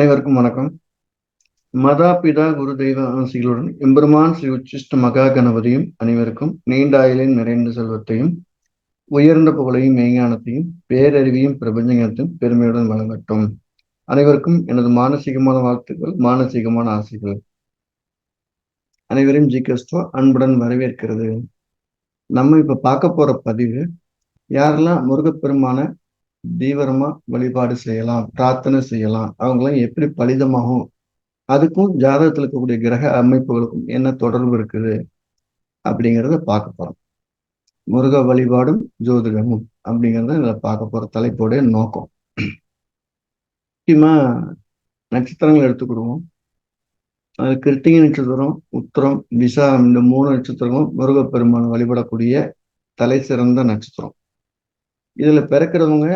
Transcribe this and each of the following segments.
அனைவருக்கும் வணக்கம். மதா பிதா குரு தெய்வ ஆசிகளுடன் எம்பெருமான் ஸ்ரீ உச்சிஷ்ட மகா கணபதியும் அனைவருக்கும் நீண்ட ஆயுளின் நிறைந்த செல்வத்தையும் உயர்ந்த புகழையும் மெய்ஞானத்தையும் பேரறிவையும் பிரபஞ்சத்தையும் பெருமையுடன் வழங்கட்டும். அனைவருக்கும் எனது மானசீகமான வாழ்த்துக்கள் மானசீகமான ஆசைகள். அனைவரையும் ஜி கஸ்டோ அன்புடன் வரவேற்கிறது. நம்ம இப்ப பார்க்க போற பதிவு யாரெல்லாம் முருகப்பெருமான தீவிரமா வழிபாடு செய்யலாம் பிரார்த்தனை செய்யலாம். அவங்களாம் எப்படி பலிதமாகும்? அதுக்கும் ஜாதகத்தில் இருக்கக்கூடிய கிரக அமைப்புகளுக்கும் என்ன தொடர்பு இருக்குது? அப்படிங்கிறத பார்க்க போறோம். முருக வழிபாடும் ஜோதிடமும் அப்படிங்கிறத இதில் பார்க்க போற தலைப்போடைய நோக்கம். முக்கியமா நட்சத்திரங்கள் எடுத்துக்கிடுவோம். அது கிருத்திகை நட்சத்திரம் உத்திரம் விசா இந்த மூணு நட்சத்திரங்களும் முருகப்பெருமான் வழிபடக்கூடிய தலை சிறந்த நட்சத்திரம். இதுல பிறக்கிறவங்க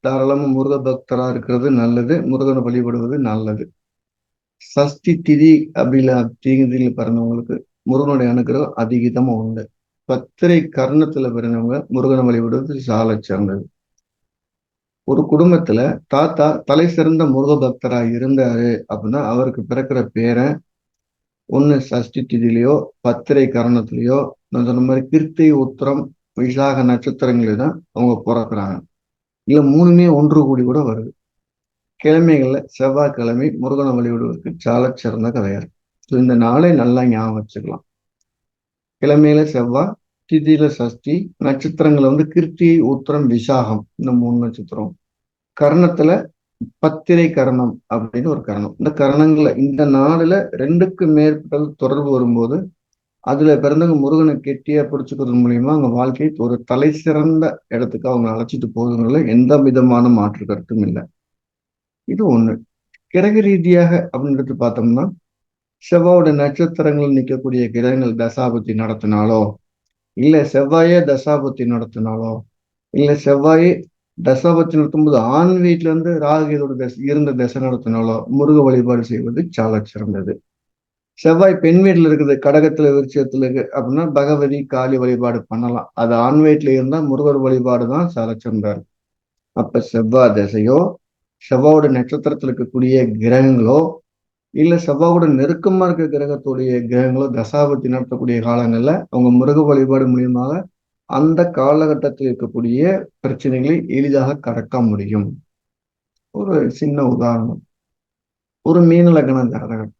தாராளமா முருக பக்தரா இருக்கிறது நல்லது முருகனை வழிபடுவது நல்லது. சஷ்டி திதி அப்படில தீதியில பிறந்தவங்களுக்கு முருகனுடைய அனுகிரகம் அதிகிதமா உண்டு. பத்திரை கர்ணத்துல பிறந்தவங்க முருகனை வழிபடுவது சால சிறந்தது. ஒரு குடும்பத்துல தாத்தா தலை சிறந்த முருக பக்தரா இருந்தாரு அப்படின்னா அவருக்கு பிறக்கிற பேரை ஒண்ணு சஷ்டி திதியிலையோ பத்திரை கரணத்திலேயோ நான் சொன்ன மாதிரி கிருத்தை உத்திரம் விசாக நட்சத்திரங்களே தான் அவங்க பிறக்கிறாங்க. இல்லை மூணுமே ஒன்று கூடி கூட வருது. கிழமைகள்ல செவ்வாய்க்கிழமை முருகனை வழிபடுவதற்கு சால சிறந்த கதையா ஸோ இந்த நாளை நல்லா ஞாபகம் வச்சுக்கலாம். கிழமையில செவ்வாய் திதியில சஷ்டி நட்சத்திரங்களை வந்து கிருத்தி உத்திரம் விசாகம் இந்த மூணு நட்சத்திரம். கர்ணத்துல பத்திரை கரணம் அப்படின்னு ஒரு கரணம். இந்த கரணங்களை இந்த நாளில் ரெண்டுக்கு மேற்பட்ட தொடர்பு வரும்போது அதுல பிறந்தவங்க முருகனை கெட்டியா பிடிச்சுக்கிறது மூலியமா அவங்க வாழ்க்கை ஒரு தலை சிறந்த இடத்துக்கு அவங்க அழைச்சிட்டு போகுதுங்கிறதுல எந்த விதமான மாற்று கருத்தும் இல்லை. இது ஒண்ணு. கிரக ரீதியாக அப்படின்னு பார்த்தோம்னா செவ்வாயோட நட்சத்திரங்கள் நிற்கக்கூடிய கிரகங்கள் தசாபத்தி நடத்தினாலோ இல்லை செவ்வாயே தசாபத்தி நடத்தினாலோ இல்லை செவ்வாயே தசாபத்தி நடத்தும்போது ஆண் வீட்டிலேருந்து ராகு இதோட தசை இருந்த தசை நடத்தினாலோ முருக வழிபாடு செய்வது சால சிறந்தது. செவ்வாய் பெண் வீட்டில் இருக்குது கடகத்தில் விருச்சத்தில் இருக்கு அப்படின்னா பகவதி காளி வழிபாடு பண்ணலாம். அது ஆண் வீட்டில் இருந்தால் முருகர் வழிபாடு தான் சரச்சொன்றார் அப்போ அப்ப செவ்வாய் தசையோ செவ்வாவோட நட்சத்திரத்தில் இருக்கக்கூடிய கிரகங்களோ இல்லை செவ்வாவோட நெருக்கமாக இருக்க கிரகத்துடைய கிரகங்களோ தசாபத்தி நடத்தக்கூடிய காலங்களில் அவங்க முருக வழிபாடு மூலியமாக அந்த காலகட்டத்தில் இருக்கக்கூடிய பிரச்சனைகளை எளிதாக கடக்க முடியும். ஒரு சின்ன உதாரணம். ஒரு மீன லக்ன ஜாதகம்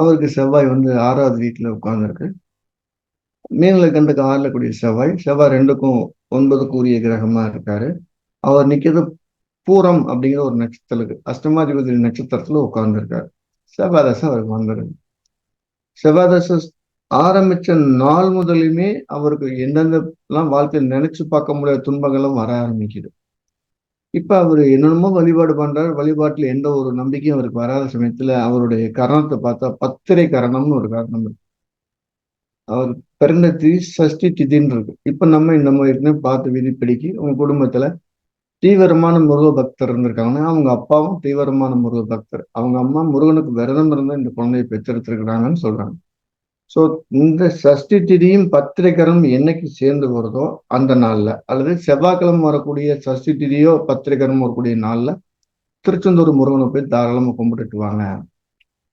அவருக்கு செவ்வாய் வந்து ஆறாவது வீட்டுல உட்கார்ந்துருக்கு. மீன கண்டுக்கு ஆறுல கூடிய செவ்வாய் செவ்வாய் ரெண்டுக்கும் ஒன்பதுக்கு உரிய கிரகமா இருக்காரு. அவர் நிக்கிறது பூரம் அப்படிங்கிற ஒரு நட்சத்திரத்துக்கு அஷ்டமாதிபதி நட்சத்திரத்துல உட்கார்ந்துருக்காரு. செவ்வாதசை அவருக்கு வந்துடுது செவ்வாதசை ஆரம்பிச்ச நாள் முதலுமே அவருக்கு எந்தெந்த எல்லாம் வாழ்க்கையில் நினைச்சு பார்க்க முடியாத துன்பங்களும் வர ஆரம்பிக்குது. இப்ப அவர் என்னென்னமோ வழிபாடு பண்றாரு. வழிபாட்டுல எந்த ஒரு நம்பிக்கையும் அவருக்கு வராத சமயத்துல அவருடைய கரணத்தை பார்த்தா பத்திரை கரணம்னு ஒரு காரணம் இருக்கு. அவர் பிறந்த திதி சஷ்டி திதின்னு இருக்கு. இப்ப நம்ம இந்த மாதிரி பார்த்து விதிப்படிக்கு உங்க குடும்பத்துல தீவிரமான முருக பக்தர் இருந்திருக்காங்கன்னா அவங்க அப்பாவும் தீவிரமான முருக பக்தர். அவங்க அம்மா முருகனுக்கு விரதம் இருந்தா இந்த குழந்தையை பெற்றெடுத்திருக்கிறாங்கன்னு சொல்றாங்க. ஸோ இந்த சஷ்டி திதியும் பத்திரிகரும் என்னைக்கு சேர்ந்து வருதோ அந்த நாளில் அல்லது செவ்வாய்க்கிழமை வரக்கூடிய சஷ்டி திதியோ பத்திரிகரமும் வரக்கூடிய நாளில் திருச்செந்தூர் முருகனை போய் தாராளமாக கும்பிட்டுட்டு வாங்க.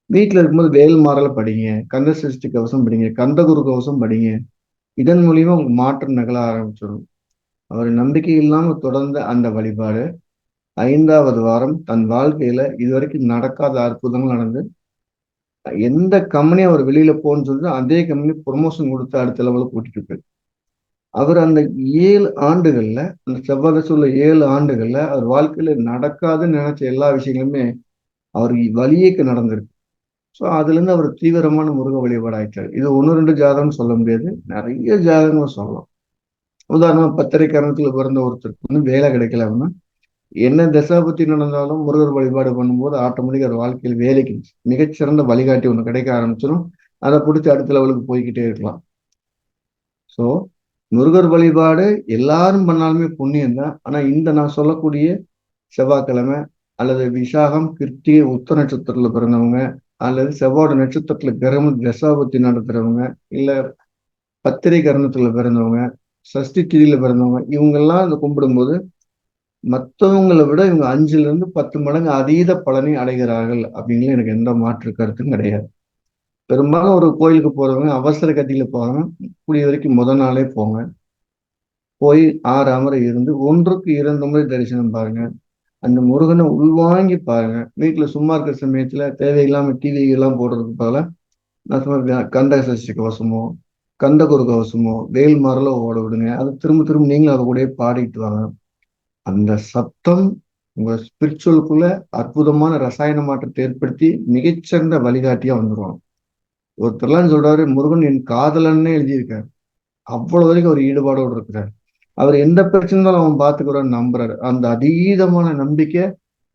வீட்டில் இருக்கும்போது வேல் மாறல படிங்க கந்த சஷ்டி கவசம் படிங்க கந்தகுரு கவசம் படிங்க. இதன் மூலியமா உங்க மாற்றம் நிகழ ஆரம்பிச்சிடும். அவர் நம்பிக்கை இல்லாமல் தொடர்ந்த அந்த வழிபாடு ஐந்தாவது வாரம் தன் வாழ்க்கையில இதுவரைக்கும் நடக்காத அற்புதங்கள் நடந்து எந்த கம்பெனி அவர் வெளியில போன்னு சொல்லிட்டு அதே கம்பெனி ப்ரொமோஷன் கொடுத்து அடுத்த லெவலில் கூட்டிட்டு போய் அவர் அந்த ஏழு ஆண்டுகள்ல அந்த செவ்வாய் உள்ள ஏழு ஆண்டுகள்ல அவர் வாழ்க்கையில நடக்காதுன்னு நினைச்ச எல்லா விஷயங்களுமே அவர் வழியேக்கு நடந்திருக்கு. ஸோ அதுலேருந்து அவர் தீவிரமான முருக வழிபாடாயிட்டார். இது ஒன்று ரெண்டு ஜாதகம் சொல்ல முடியாது. நிறைய ஜாதகங்கள் சொல்லலாம். உதாரணமாக பத்திரை கரணத்தில் பிறந்த ஒருத்தருக்கு வந்து வேலை கிடைக்கல அப்படின்னா என்ன தசாபத்தி நடந்தாலும் முருகர் வழிபாடு பண்ணும்போது ஆட்டோமேட்டிக் அவர் வாழ்க்கையில் வேலைக்கு மிகச்சிறந்த வழிகாட்டி ஒன்று கிடைக்க ஆரம்பிச்சிடும் அதை பிடிச்சி அடுத்த லெவலுக்கு போய்கிட்டே இருக்கலாம். ஸோ முருகர் வழிபாடு எல்லாரும் பண்ணாலுமே புண்ணியம் தான். ஆனால் இந்த நான் சொல்லக்கூடிய செவ்வாய்க்கிழமை அல்லது விசாகம் கிருத்திகை உத்த நட்சத்திரத்தில் பிறந்தவங்க அல்லது செவ்வாயோட நட்சத்திரத்தில் கிரகம் தசாபத்தி நடத்துறவங்க இல்லை பத்திரை கரணத்துல பிறந்தவங்க சஷ்டி திதியில பிறந்தவங்க இவங்கெல்லாம் அதை கும்பிடும்போது மற்றவங்களை விட இவங்க அஞ்சுல இருந்து பத்து மடங்கு அதீத பலனை அடைகிறார்கள் அப்படிங்கிற எனக்கு எந்த மாற்று கருத்தும் கிடையாது. பெரும்பாலும் ஒரு கோயிலுக்கு போறவங்க அவசர கத்தியில போறவங்க கூடிய வரைக்கும் முத நாளே போங்க. போய் ஆறு அமரை இருந்து ஒன்றுக்கு இரண்டு முறை தரிசனம் பாருங்க. அந்த முருகனை உள்வாங்கி பாருங்க. வீட்டுல சும்மா இருக்கிற சமயத்துல தேவையில்லாம டிவி எல்லாம் போடுறதுக்கு பதில நான் சொன்ன கந்த சஷ்டி கவசமோ கந்தகுரு கவசமோ வேல் மரலோ ஓட விடுங்க. அது திரும்ப திரும்ப நீங்களும் அதை கூட பாடிட்டு வாங்க. அந்த சத்தம் உங்க ஸ்பிரிச்சுவலுக்குள்ள அற்புதமான ரசாயன மாற்றத்தை ஏற்படுத்தி மிகச்சிறந்த வழிகாட்டியா வந்துடுவாங்க ஒருத்தர்லாம் சொல்றாரு முருகன் என் காதலன்னு எழுதியிருக்காரு. அவ்வளவு வரைக்கும் அவர் ஈடுபாடோடு இருக்கிறார். அவர் எந்த பிரச்சனை அவன் பார்த்துக்கிறான்னு நம்புறாரு. அந்த அதீதமான நம்பிக்கை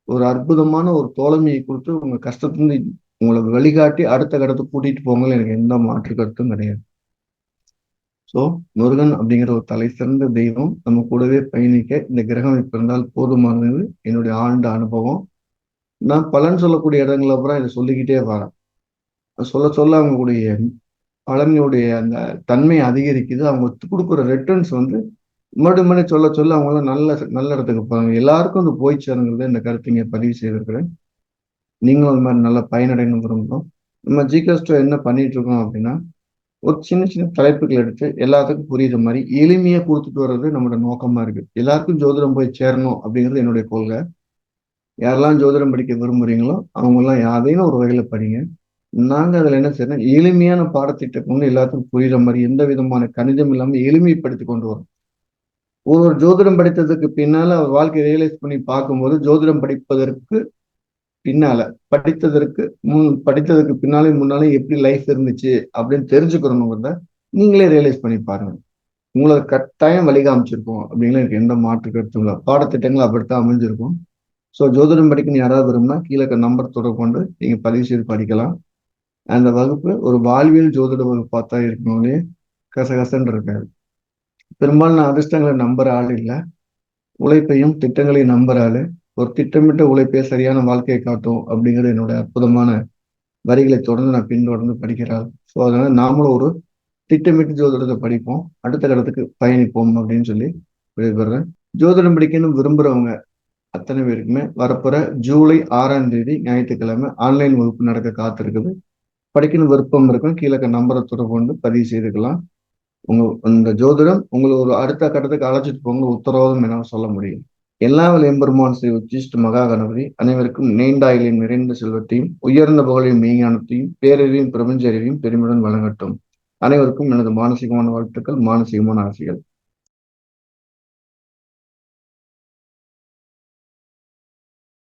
ஒரு அற்புதமான ஒரு தோழமையை கொடுத்து உங்க கஷ்டத்துலேருந்து உங்களை வழிகாட்டி அடுத்த கடத்துக்கு கூட்டிட்டு போங்கன்னு எனக்கு எந்த மாற்று கருத்தும் கிடையாது. ஸோ முருகன் அப்படிங்கிற ஒரு தலை சிறந்த தெய்வம் நம்ம கூடவே பயணிக்க இந்த கிரகம் இப்போ இருந்தால் போதுமானது என்னுடைய ஆழ்ந்த அனுபவம். நான் பலன் சொல்லக்கூடிய இடங்களை அப்புறம் இதை சொல்லிக்கிட்டே வரேன். சொல்ல சொல்ல அவங்களுடைய பலனுடைய அந்த தன்மை அதிகரிக்குது. அவங்க கொடுக்குற ரிட்டர்ன்ஸ் வந்து மறுபடியும் மறுபடியும் சொல்ல சொல்ல அவங்களாம் நல்ல நல்ல இடத்துக்கு போறாங்க. எல்லாருக்கும் அது போய் சேருங்கிறத இந்த கருத்து பதிவு செய்திருக்கிறேன். நீங்களும் அந்த மாதிரி நல்லா பயனடையணும் விரும்புகிறோம். நம்ம ஜிகஸ்டோ என்ன பண்ணிட்டு இருக்கோம் அப்படின்னா ஒரு சின்ன சின்ன தலைப்புகள் எடுத்து எல்லாத்துக்கும் புரியுற மாதிரி எளிமையை கொடுத்துட்டு வர்றது நம்மளோட நோக்கமா இருக்கு. எல்லாருக்கும் ஜோதிடம் போய் சேரணும் அப்படிங்கிறது என்னுடைய கொள்கை. யாரெல்லாம் ஜோதிடம் படிக்க விரும்புறீங்களோ அவங்கெல்லாம் யாரையும் ஒரு வகையில படிங்க. நாங்க அதுல என்ன செய்யறோம் எளிமையான பாடத்திட்டம் கொண்டு எல்லாத்துக்கும் புரியுற மாதிரி எந்த விதமான கணிதம் இல்லாமல் எளிமைப்படுத்தி கொண்டு வரும் ஒரு ஒரு ஜோதிடம் படித்ததுக்கு பின்னால அவர் வாழ்க்கையை ரியலைஸ் பண்ணி பார்க்கும்போது ஜோதிடம் படிப்பதற்கு பின்னால படித்ததற்கு முன் படித்ததுக்கு பின்னாலே முன்னாலே எப்படி லைஃப் இருந்துச்சு அப்படின்னு தெரிஞ்சுக்கிறோங்கிறத நீங்களே ரியலைஸ் பண்ணி பாருங்க. உங்களை கட்டாயம் வழி காமிச்சிருக்கோம் அப்படிங்கிற எனக்கு எந்த மாற்று கருத்தும் இல்லை. பாடத்திட்டங்கள் அப்படித்தான் அமைஞ்சிருக்கும். ஸோ ஜோதிடம் படிக்கணும் யாராவது விரும்பினா கீழே நம்பர் தொடர்பு கொண்டு நீங்கள் பதிவு செய்து படிக்கலாம். அந்த வகுப்பு ஒரு வாழ்வியல் ஜோதிட வகுப்பாக தான் இருக்கணும்னே கசகசன்னு இருக்காது. பெரும்பாலும் அதிர்ஷ்டங்களை நம்புற ஆள் இல்லை. உழைப்பையும் திட்டங்களையும் நம்புற ஆள். ஒரு திட்டமிட்ட உழைப்பே சரியான வாழ்க்கையை காட்டும் அப்படிங்கிறது என்னோட அற்புதமான வரிகளை தொடர்ந்து நான் பின்தொடர்ந்து படிக்கிறாள் ஸோ அதனால நாமளும் ஒரு திட்டமிட்டு ஜோதிடத்தை படிப்போம். அடுத்த கடத்துக்கு பயணிப்போம் அப்படின்னு சொல்லி விடைபெறேன் ஜோதிடம் படிக்கணும் விரும்புறவங்க அத்தனை பேருக்குமே வரப்போற ஜூலை ஆறாம் தேதி ஞாயிற்றுக்கிழமை ஆன்லைன் வகுப்பு நடக்க காத்திருக்குது. படிக்கணும் விருப்பம் இருக்கும். கீழே நம்பரை தொடர்பு கொண்டு பதிவு செய்துக்கலாம். உங்க இந்த ஜோதிடம் உங்களை ஒரு அடுத்த கட்டத்துக்கு அழைச்சிட்டு போங்க. உத்தரவாதம் என்னால் சொல்ல முடியும். எல்லா எம்பெருமான் ஸ்ரீ உச்சிஷ்ட மகா கணபதி அனைவருக்கும் நீண்டாயிலையும் நிறைந்த செல்வத்தையும் உயர்ந்த புகழையும் மெய்ஞானத்தையும் பேரறிவையும் பிரபஞ்ச அறிவையும் பெருமையுடன் வழங்கட்டும். அனைவருக்கும் எனது மானசீகமான வாழ்த்துக்கள் மானசீகமான ஆசைகள்